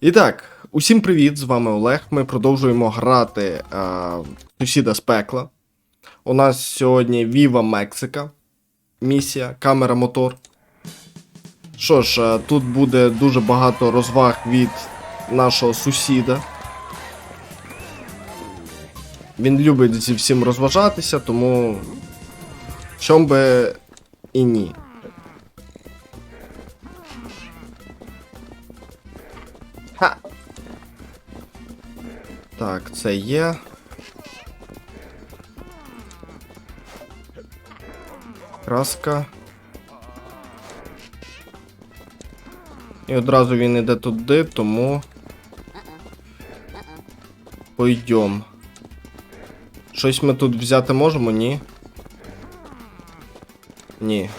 І так, усім привіт! З вами Олег. Ми продовжуємо грати а, сусіда з пекла. У нас сьогодні Viva Мексика. Місія, камера мотор. Що ж, а, тут буде дуже багато розваг від нашого сусіда. Він любить зі всім розважатися, тому. Чом би і ні. Так, це є. Краска. І одразу він іде туди, тому. Пойдем. Щось ми тут взяти можемо, ні? Ні.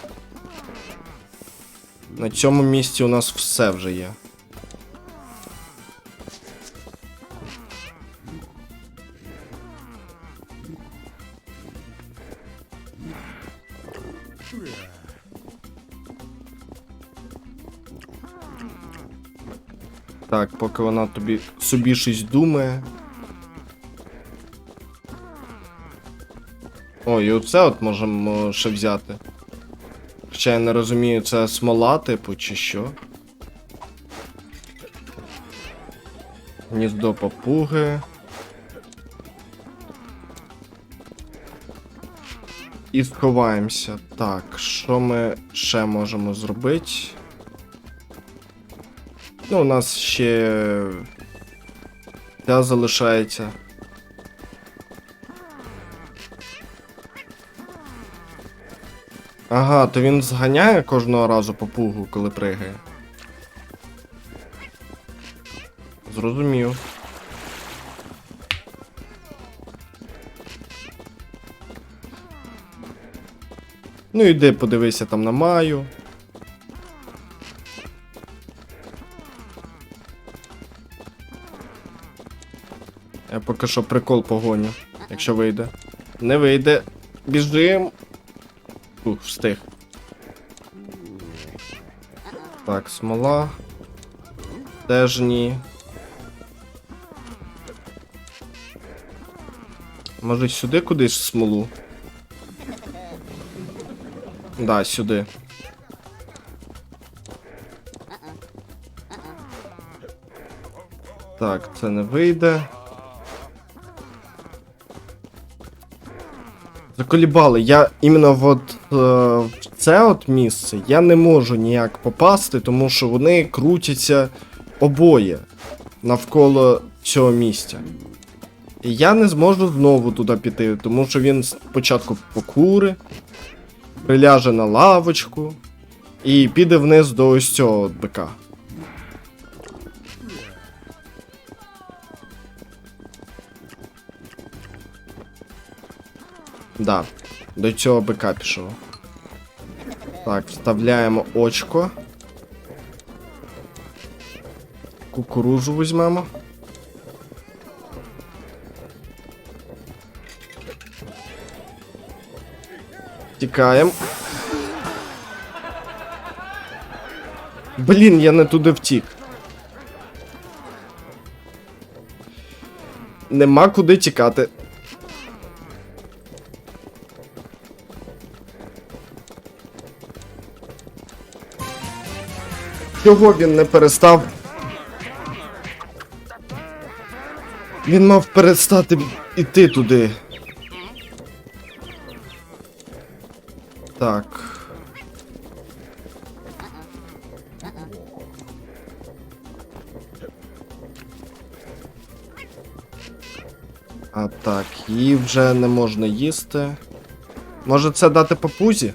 На цьому місці у нас все вже є. Так, поки вона тобі собі щось думає. О, і оце от можемо ще взяти. Хоча я не розумію, це смола, типу, чи що. Гніздо папуги. І сховаємося. Так, що ми ще можемо зробити? Ну, у нас ще. Ця залишається. Ага, то він зганяє кожного разу попугу, коли пригає. Зрозумів. Ну іди подивися там на Маю. Поки що прикол погоню, якщо вийде. Не вийде. Біжим. Ух, встиг. Так, смола. Теж ні. Може сюди кудись смолу? Да, сюди. Так, це не вийде. Заколібали, я іменно от, е, в це от місце я не можу ніяк попасти, тому що вони крутяться обоє навколо цього місця. І я не зможу знову туди піти, тому що він спочатку покури, приляже на лавочку і піде вниз до ось цього бика. Да, до цього бика пішов. Так, вставляємо очко. Кукурузу візьмемо. Тікаємо. Блін, я не туди втік. Нема куди тікати. Чого він не перестав? Він мав перестати іти туди. Так. А так, її вже не можна їсти. Може це дати папузі?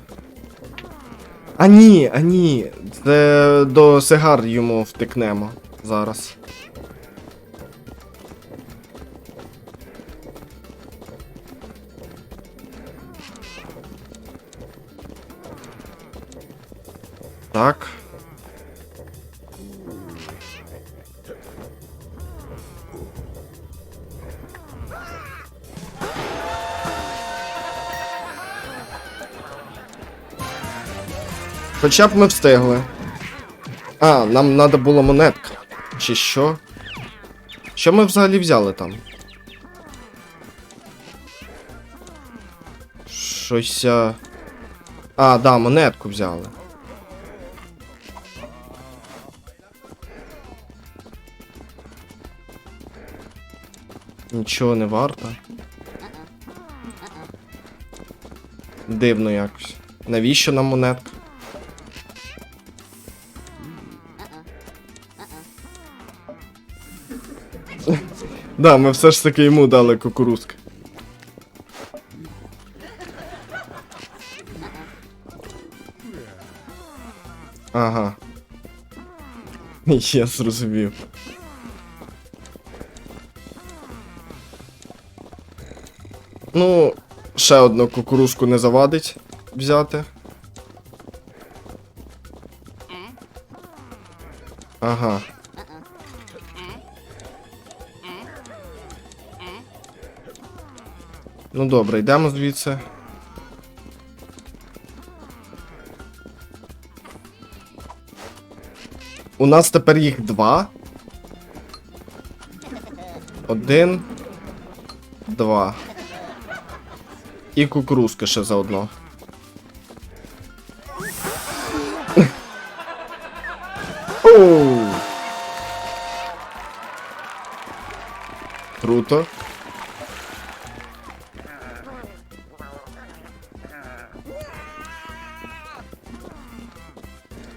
А ні, а ні. Це до сигар йому втикнемо зараз. Так. Хоча б ми встигли. А, нам треба була монетка. Чи що? Що ми взагалі взяли там? Щось. а, А, да, монетку взяли. Нічого не варто. Дивно якось. Навіщо нам монетка? Да, ми все ж таки йому дали кукурузки. Ага. Я зрозумів. Ну, ще одну кукурузку не завадить взяти. Ага. Ну добре, йдемо звідси. У нас тепер їх два. Один. Два. І кукурузка ще заодно. Круто.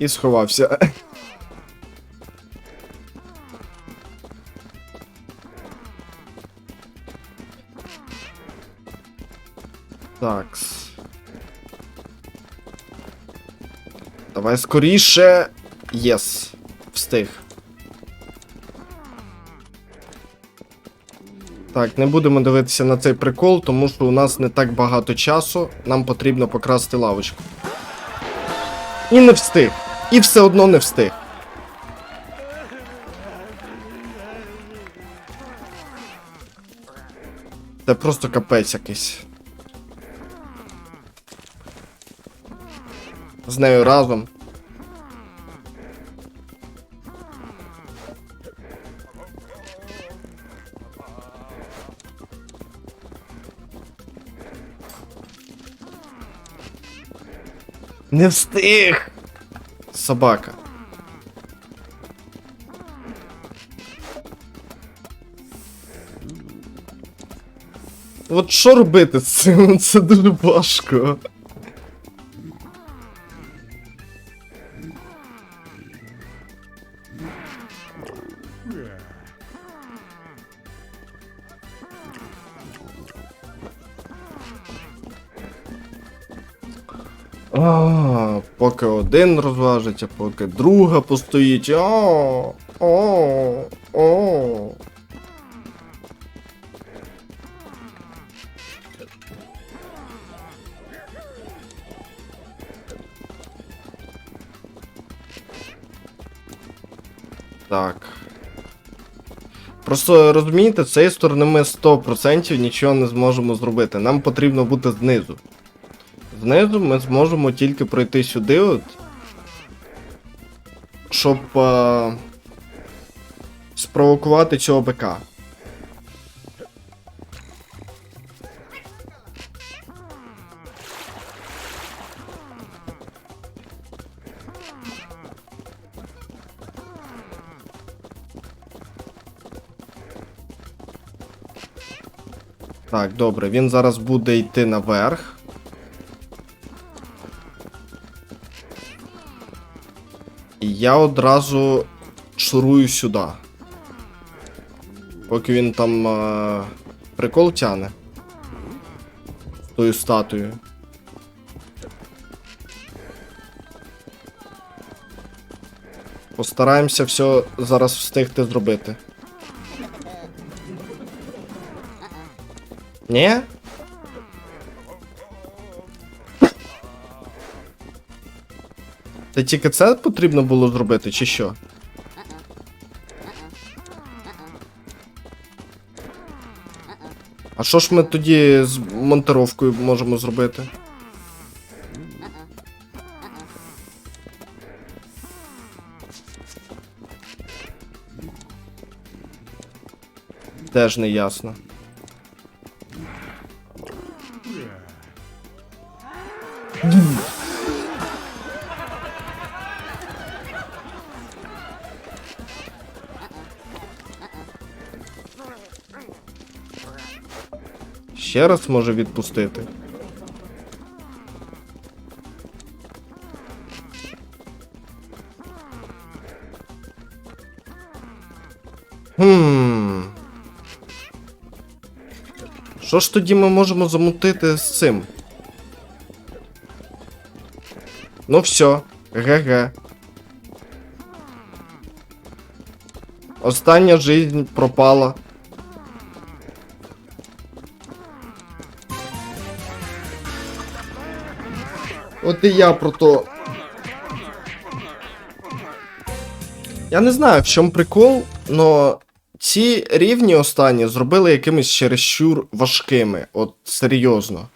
І сховався. Такс. Давай скоріше. Єс. Встиг. Так, не будемо дивитися на цей прикол, тому що у нас не так багато часу. Нам потрібно покрасти лавочку. І не встиг. І все одно не встиг. Це просто капець якийсь. З нею разом. Не встиг! Собака. От що робити з цим? Це дуже важко. А, поки один розважиться, поки друга постоїть. О, о, о. Так. Просто розумієте, з цієї сторони ми 100% нічого не зможемо зробити. Нам потрібно бути знизу. Знизу ми зможемо тільки пройти сюди, от. Щоб е, спровокувати цього бика. Так, добре, він зараз буде йти наверх. Я одразу шурую сюди. Поки він там е, прикол тяне. Тою статую. Постараємося все зараз встигти зробити. Ні? Та тільки це потрібно було зробити, чи що? А що ж ми тоді з монтировкою можемо зробити? Теж не ясно. Ще раз може відпустити. Хм. Що ж тоді ми можемо замутити з цим? Ну все, ГГ. Остання жизнь пропала. От і я про то. Я не знаю, в чому прикол, но ці рівні останні зробили якимись чересчур важкими. От серйозно.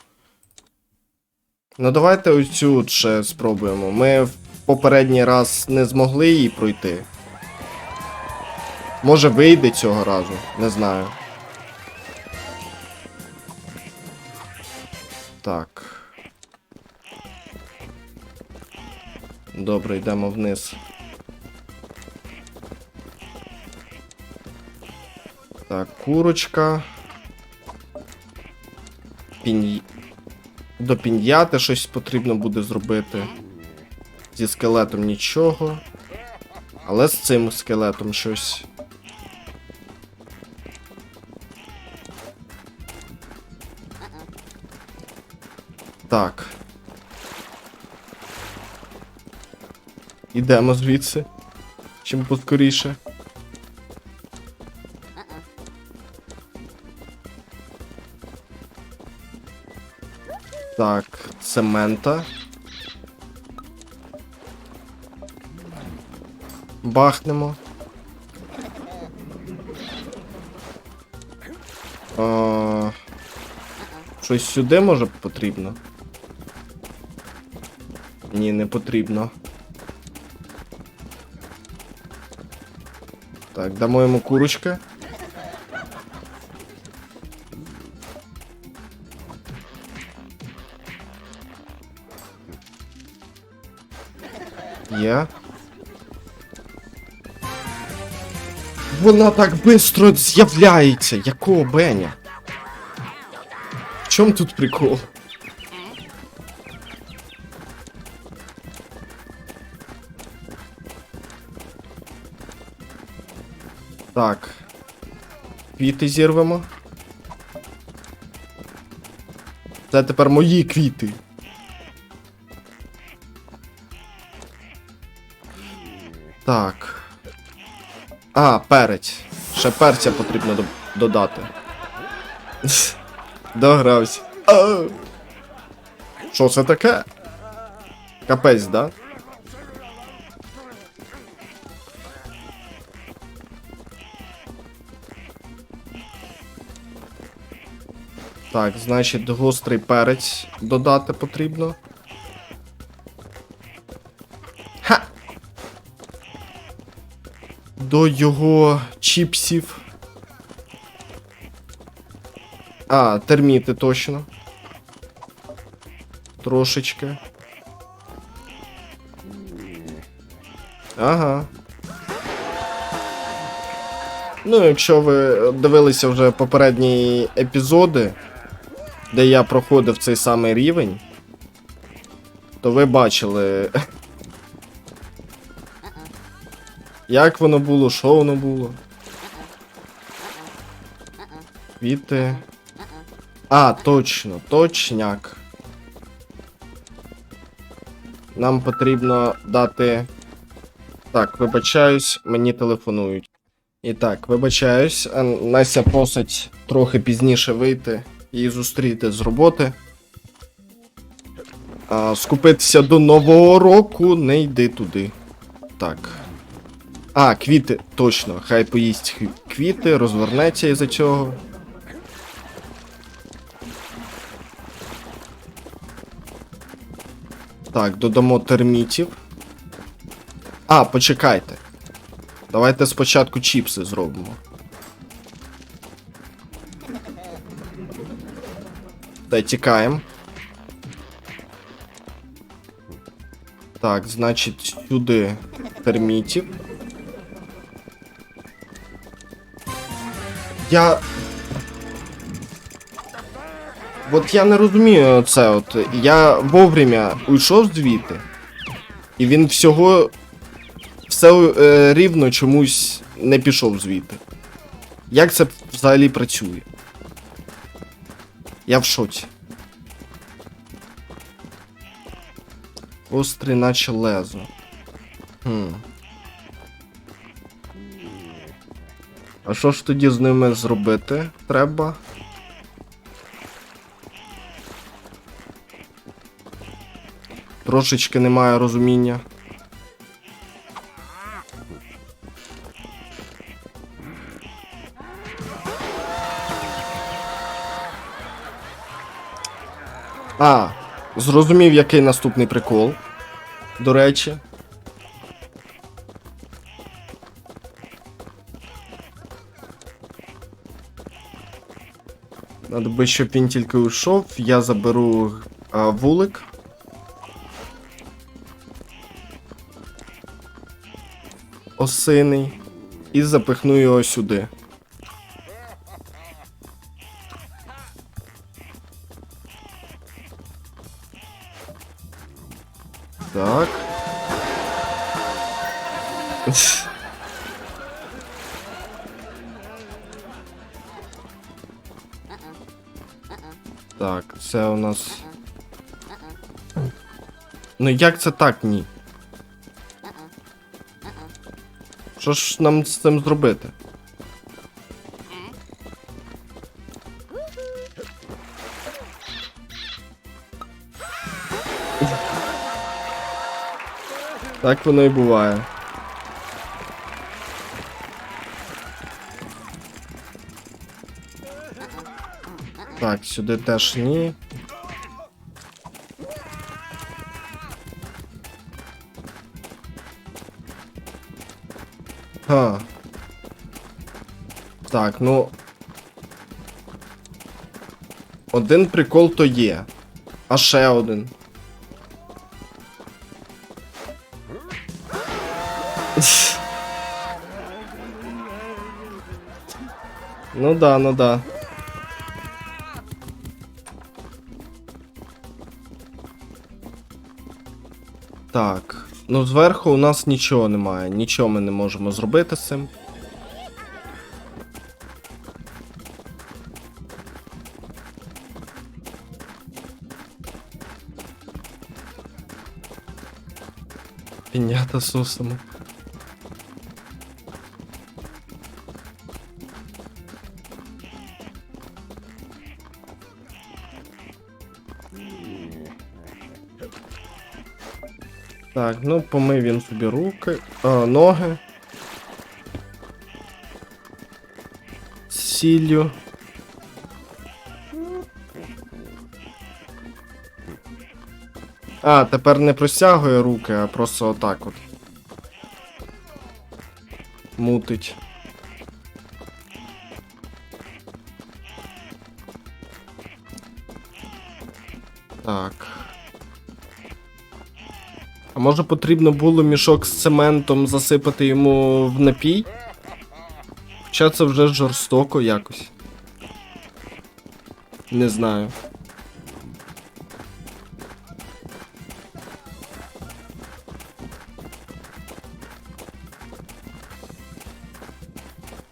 Ну давайте ось цю от ще спробуємо. Ми в попередній раз не змогли її пройти. Може вийде цього разу, не знаю. Так. Добре, йдемо вниз. Так, курочка. Пінь... До піньяти щось потрібно буде зробити. Зі скелетом нічого. Але з цим скелетом щось. Так. Ідемо звідси. Чим поскоріше. Так, цемента. Бахнемо. А, щось сюди може потрібно? Ні, не потрібно. Так, дамо йому курочки. Є. Вона так швидко з'являється. Якого Беня? В чому тут прикол? Так. Квіти зірвемо. Це тепер мої квіти. Так. А, перець. Ще перця потрібно до- додати. Догрався. Що це таке? Капець, да? Так, значить, гострий перець додати потрібно. Ха! До його чіпсів. А, терміти точно. Трошечки. Ага. Ну, якщо ви дивилися вже попередні епізоди, де я проходив цей самий рівень, то ви бачили. Як воно було, що воно було. Квіти. А, точно, точняк. Нам потрібно дати. Так, вибачаюсь, мені телефонують. І так, вибачаюсь, Настя просить трохи пізніше вийти і зустріти з роботи. А, скупитися до нового року, не йди туди. Так. А, квіти, точно, хай поїсть квіти, розвернеться із-за цього. Так, додамо термітів. А, почекайте. Давайте спочатку чіпси зробимо. Та тікаємо. Так, значить, сюди термітів. Я. От я не розумію це от. Я вовремя уйшов звідти. І він всього. Все е, рівно чомусь не пішов звідти. Як це взагалі працює? Я в шоці. Острий, наче лезо. Хм. А що ж тоді з ними зробити треба? Трошечки немає розуміння. Зрозумів, який наступний прикол. До речі. Надо би, щоб він тільки уйшов, я заберу а, вулик. Осиний. І запихну його сюди. Так, це у нас. Ну як це так, ні? Що ж нам з цим зробити? Так воно і буває. Так, сюди теж ні. Ха. Так, ну. Один прикол то є. А ще один. Ну да, ну да. Ну зверху у нас нічого немає. Нічого ми не можемо зробити з цим. Пінята сусами. Так, ну помив він собі руки, а, ноги. З Сіллю. А, тепер не простягує руки, а просто отак от. Мутить. Може потрібно було мішок з цементом засипати йому в напій? Хоча це вже жорстоко якось. Не знаю.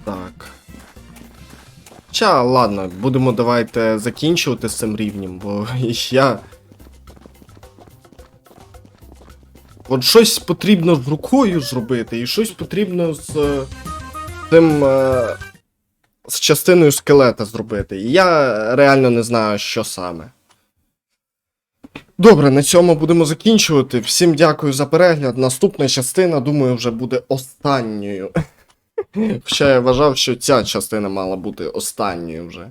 Так. Ча, ладно, будемо давайте закінчувати з цим рівнем, бо я. От щось потрібно з рукою зробити, і щось потрібно з е, тим. Е, з частиною скелета зробити. І я реально не знаю, що саме. Добре, на цьому будемо закінчувати. Всім дякую за перегляд. Наступна частина, думаю, вже буде останньою. Хоча я вважав, що ця частина мала бути останньою вже.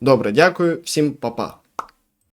Добре, дякую, всім па-па.